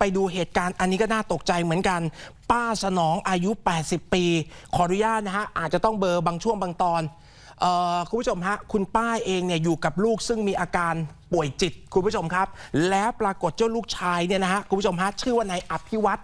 ไปดูเหตุการณ์อันนี้ก็น่าตกใจเหมือนกัน ป้าสนองอายุ 80 ปี ขออนุญาตนะฮะ อาจจะต้องเบอร์บางช่วงบางตอนออคุณผู้ชมฮะ คุณป้าเองเนี่ยอยู่กับลูกซึ่งมีอาการ ป่วยจิตคุณผู้ชมครับ แล้วปรากฏเจ้าลูกชายเนี่ยนะฮะคุณผู้ชมฮะชื่อว่านายอภิวัต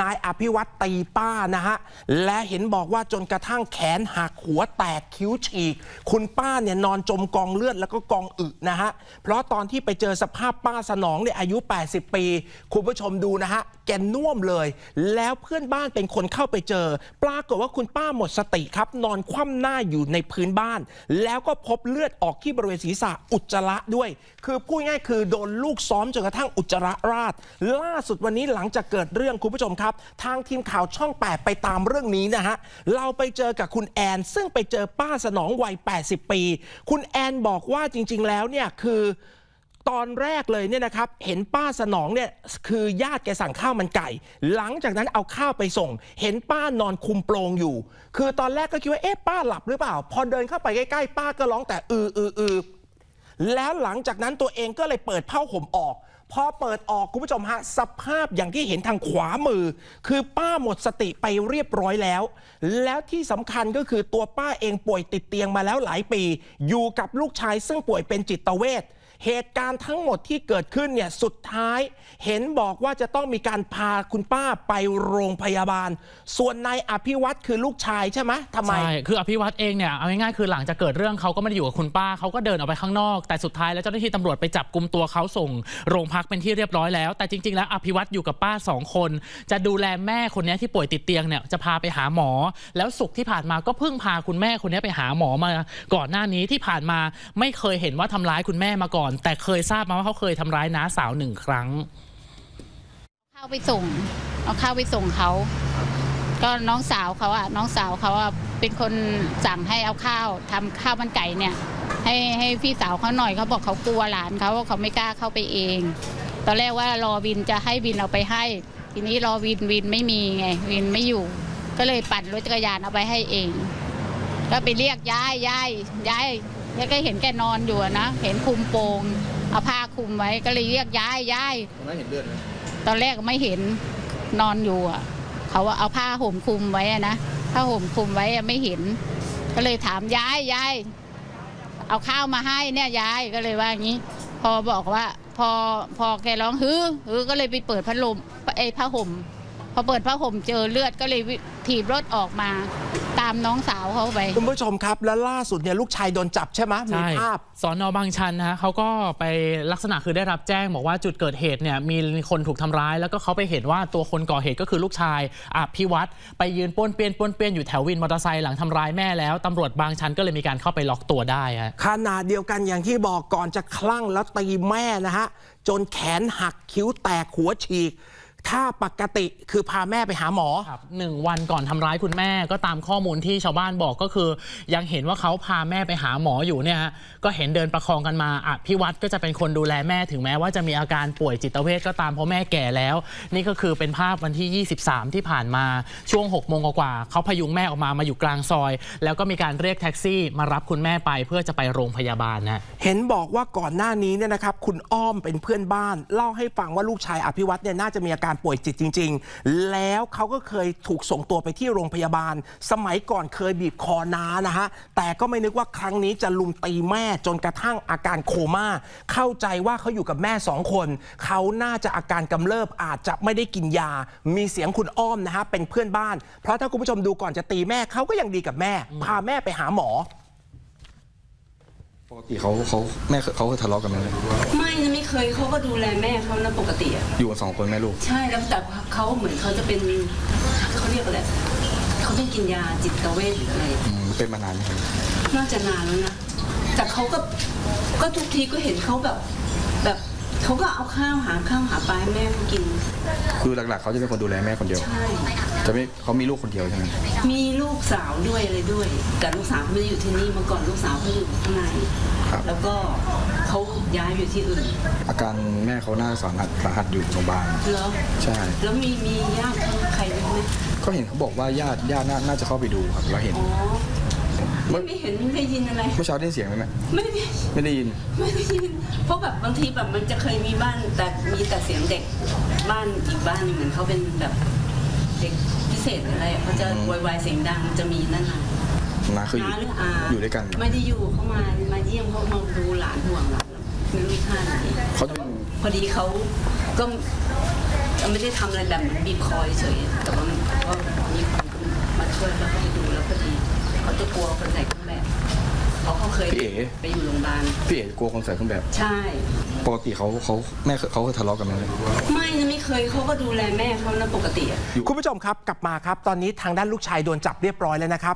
นายอภิวัตตีป้านะฮะและเห็นบอกว่าจนกระทั่งแขนหักหัวแตกคิ้วฉีก คุณป้าเนี่ยนอนจมกองเลือดแล้วก็กองอึนะฮะเพราะตอนที่ไปเจอสภาพป้าสนองเนี่ยอายุ 80 ปี คุณผู้ชมดูนะฮะแกน่วมเลย แล้วเพื่อนบ้านเป็นคนเข้าไปเจอ ปรากฏว่าคุณป้าหมดสติครับ นอนคว่ำหน้าอยู่ในพื้นบ้าน แล้วก็พบเลือดออกที่บริเวณศีรษะอุจจาระด้วยคืือพูดง่ายคือโดนลูกซ้อมจนกระทั่งอุจจาระราดล่าสุดวันนี้หลังจากเกิดเรื่องคุณผู้ชมครับ ทางทีมข่าวช่อง 8 ไปตามเรื่องนี้นะฮะ เราไปเจอกับคุณแอน ซึ่งไปเจอป้าสนองวัย 80 ปี คุณแอนบอกว่าจริง ๆ แล้วเนี่ยคือตอนแรกเลยเนี่ยนะครับ เห็นป้าสนองเนี่ยคือญาติแกสั่งข้าวมันไก่ หลังจากนั้นเอาข้าวไปส่ง เห็นป้านอนคุมโปรงอยู่ คือตอนแรกก็คิดว่าเอ๊ะป้าหลับหรือเปล่า พอเดินเข้าไปใกล้ๆ ป้าก็ร้องแต่อืออืออือ แล้วหลังจากนั้นตัวเองก็เลยเปิดผ้าห่มออก พอเปิดออกคุณผู้ชมฮะสภาพอย่างที่เห็นทางขวามือ คือป้าหมดสติไปเรียบร้อยแล้ว แล้วที่สำคัญก็คือตัวป้าเองป่วยติดเตียงมาแล้วหลายปี อยู่กับลูกชายซึ่งป่วยเป็นจิตเวช เหตุการณ์ทั้งหมดที่เกิดขึ้นเนี่ยสุดท้ายเห็นบอกว่าจะต้องมีการพาคุณป้าไปโรงพยาบาล ส่วนนายอภิวัตคือลูกชายใช่ไหมทำไม ใช่คืออภิวัตเองเนี่ยเอาง่ายๆคือหลังจากเกิดเรื่องเขาก็ไม่ได้อยู่กับคุณป้าเขาก็เดินออกไปข้างนอก แต่สุดท้ายแล้วเจ้าหน้าที่ตำรวจไปจับกลุ่มตัวเขาส่งโรงพักเป็นที่เรียบร้อยแล้ว แต่จริงๆ แล้วอภิวัตอยู่กับป้าสองคน จะดูแลแม่คนนี้ที่ป่วยติดเตียงเนี่ยจะพาไปหาหมอ แล้วสุขที่ผ่านมาก็เพิ่งพาคุณแม่คนนี้ไปหาหมอมา ก่อนหน้านี้ที่ผ่านมาไม่เคยเห็นว่าทำร้ายคุณแม่มาก่อนแต่เคยทราบมาว่าเขาเคยทำร้ายน้าสาวหนึ่งครั้ง ข้าวไปส่งเอาข้าวไปส่งเขา ก็น้องสาวเขาอะน้องสาวเขาอะเป็นคนสั่งให้เอาข้าวทำข้าวมันไก่เนี่ย ให้ให้พี่สาวเขาหน่อยเขาบอกเขากลัวหลานเขาว่าเขาไม่กล้าเข้าไปเอง ตอนแรกว่ารอวินจะให้วินเอาไปให้ ทีนี้รอวินวินไม่มีไงวินไม่อยู่ ก็เลยปั่นรถจักรยานเอาไปให้เอง ก็ไปเรียกยายยายยาย ก็เห็นแกนอนอยู่อะนะ เห็นคุมโปงเอาผ้าคลุมไว้ก็เลยเรียกยายยายตอนนั้นเห็นเลือดไหมตอนแรกไม่เห็นนอนอยู่อะเขาว่าเอาผ้าห่มคลุมไว้อะนะผ้าห่มคลุมไว้อะไม่เห็น ก็เลยถามยายยายเอาข้าวมาให้เนี่ยยายก็เลยว่าอย่างนี้ พอบอกว่า พอพอแกร้องฮือฮือก็เลยไปเปิดพัดลมไอ้ผ้าห่ม พอเปิดผ้าห่มเจอเลือดก็เลยถีบรถออกมา ตามน้องสาวเขาไป คุณผู้ชมครับ และล่าสุดเนี่ยลูกชายโดนจับใช่ไหมมีใช่ภาพสอนอบางชันนะฮะเขาก็ไปลักษณะคือได้รับแจ้ง บอกว่าจุดเกิดเหตุเนี่ยมีคนถูกทำร้าย แล้วก็เขาไปเห็นว่าตัวคนก่อเหตุก็คือลูกชายอภิวัตรไปยืนป้วนเปี้ยนป้วนเปี้ยนอยู่แถววินมอเตอร์ไซค์หลังทำร้ายแม่แล้วตำรวจบางชันก็เลยมีการเข้าไปล็อกตัวได้ฮะขนาดเดียวกันอย่างที่บอกก่อนจะคลั่งแล้วตีแม่นะฮะจนแขนหักคิ้วแตกหัวฉีก ถ้าปกติคือพาแม่ไปหาหมอ ครับหนึ่งวันก่อนทำร้ายคุณแม่ก็ตามข้อมูลที่ชาวบ้านบอกก็คือ ยังเห็นว่าเขาพาแม่ไปหาหมออยู่เนี่ยฮะก็เห็นเดินประคองกันมาอะพี่วัดก็จะเป็นคนดูแลแม่ถึงแม้ว่าจะมีอาการป่วยจิตเวชก็ตามเพราะแม่แก่แล้ว นี่ก็คือเป็นภาพวันที่ 23 ที่ผ่านมาช่วง6โมงกว่าๆเขาพยุงแม่ออกมามาอยู่กลางซอย แล้วก็มีการเรียกแท็กซี่มารับคุณแม่ไปเพื่อจะไปโรงพยาบาลนะ เห็นบอกว่าก่อนหน้านี้เนี่ยนะครับ คุณอ้อมเป็นเพื่อนบ้าน เล่าให้ฟังว่าลูกชายอภิวัตเนี่ยน่าจะมีอาการป่วยจิตจริง ๆ แล้วเขาก็เคยถูกส่งตัวไปที่โรงพยาบาล สมัยก่อนเคยบีบคอน้านะฮะ แต่ก็ไม่นึกว่าครั้งนี้จะลุมตีแม่จนกระทั่งอาการโคม่า เข้าใจว่าเขาอยู่กับแม่สองคน เขาน่าจะอาการกำเริบอาจจะไม่ได้กินยา มีเสียงคุณอ้อมนะฮะเป็นเพื่อนบ้าน เพราะถ้าคุณผู้ชมดูก่อนจะตีแม่เขาก็ยังดีกับแม่ พาแม่ไปหาหมอ ปกติเขาเขาแม่เขาทะเลาะกันไหมไม่นะไม่เคยเขาก็ดูแลแม่เขานะปกติอะอยู่กันสองคนแม่ลูกใช่แล้วแต่เขาเหมือนเขาจะเป็นเขาเรียกอะไรเขาต้องกินยาจิตเวชหรืออะไรอืมเป็นมานานไหมครับน่าจะนานแล้วนะแต่เขาก็ก็ทุกทีก็เห็นเขาแบบแบบเขาก็เอาข้าวหาข้าวหาปลาให้แม่เขากิน คือหลักๆเขาจะเป็นคนดูแลแม่คนเดียว ใช่ จะไม่เขามีลูกคนเดียวใช่ไหม มีลูกสาวด้วยอะไรด้วย แต่ลูกสาวเขาไม่ได้อยู่ที่นี่เมื่อก่อนลูกสาวเขาอยู่ข้างในครับ แล้วก็เขาย้ายไปอยู่ที่อื่นอาการแม่เขาน่าสาหัสสาหัสอยู่โรงพยาบาลแล้วใช่ แล้วมีมีญาติเขาใครไหมก็เห็นเขาบอกว่าญาติญาติน่าน่าจะเข้าไปดูครับแล้วเห็น อ๋อไม่ไม่เห็นได้ยินอะไร เมื่อเช้าได้ยินเสียงไหมแม่ไม่ได้ไม่ได้ยิน ไม่ได้ยินเพราะแบบบางทีแบบมันจะเคยมีบ้านแต่มีแต่เสียงเด็กบ้านอีกบ้านหนึงเหมือนเขาเป็นแบบเด็กพิ เศษหรืออะไรเขาจะโวยวายเสียงดังจะมีนั่นน่ะนาคืออยู่น้าหรืออาอยู่ด้วยกันไม่ได้อยู่เขามามาเยี่ยมเขามาดูหลานห่วงหลานไม่รู้ท่าไหนเขาจะเป็นพอดีเขาก็ไม่ได้ทำอะไรแบบเหมือนบีบคอเฉยๆแต่ว่ามันก็มีคนมาช่วยแล้วก็ไปดูแล้วพอดีเขาจะกลัวคนใส่เครื่องแบบเพ ราะเขาเคยไปอยู่โรงพยาบาลพี่เอ๋กลัวคนใส่เครื่องแบบ ใช่ ปกติเขาเขาแม่เขาเคยทะเลาะกันไหมไม่นะไม่เคยเขาก็ดูแลแม่เขานะปกติอะ คุณผู้ชมครับกลับมาครับ ตอนนี้ทางด้านลูกชายโดนจับเรียบร้อยแล้วนะครับ